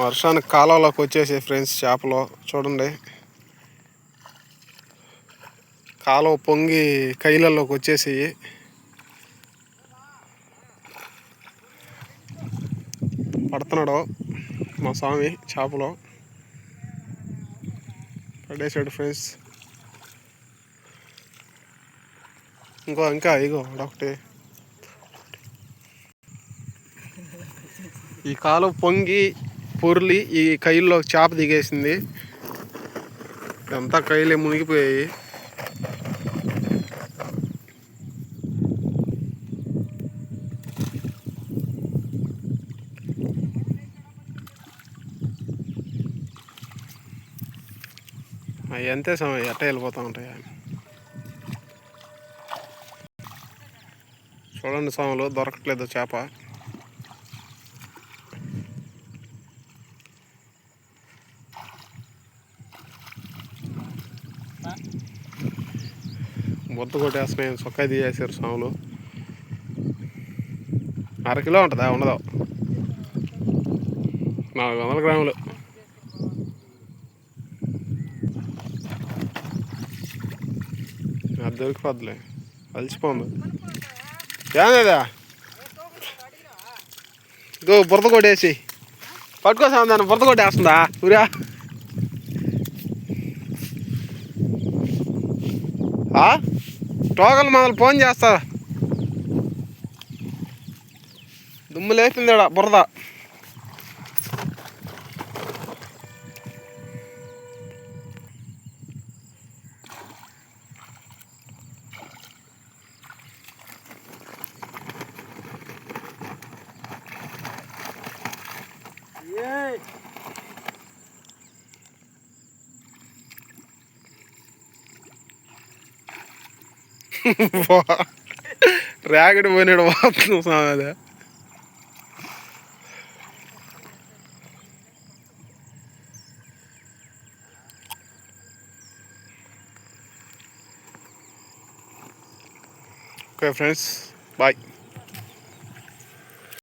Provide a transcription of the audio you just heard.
వర్షానికి కాలంలోకి వచ్చేసి ఫ్రెండ్స్ చేపలు చూడండి. కాలువ పొంగి కైలలోకి వచ్చేసి పడుతున్నాడు మా స్వామి చేపలు. పడేసాడు ఫ్రెండ్స్. ఇంకో ఇంకా ఇగో ఒకటి. ఈ కాలువ పొంగి పొర్లి ఈ కైల్లో చేప దిగేసింది. అంతా కైలే మునిగిపోయాయి. అవి అంతే సమయం ఎట్ట వెళ్ళిపోతూ ఉంటాయి. చూడండి స్వాములు దొరకట్లేదు చేప. బొత్త కొట్టేస్తున్నాయి సొక్కా తీసేసారు స్వాములు. అరకిలో ఉంటుందా? ఉండదు. నాలుగు వందల గ్రాములు. అది దొరికిపోద్దులే. అలసిపోంది. ఏమేదా గో బురద కొట్టేసి. పట్టుకోసాం దాన్ని బురద కొట్టేస్తుందా? ఊరా. టోకల్ మొదలు ఫోన్ చేస్తా. దుమ్ము లేపింది ఈడ Yeah. ర్యాకెట్ పోయినాడు పోతున్నాం స్వామి ఓకే ఫ్రెండ్స్ బాయ్.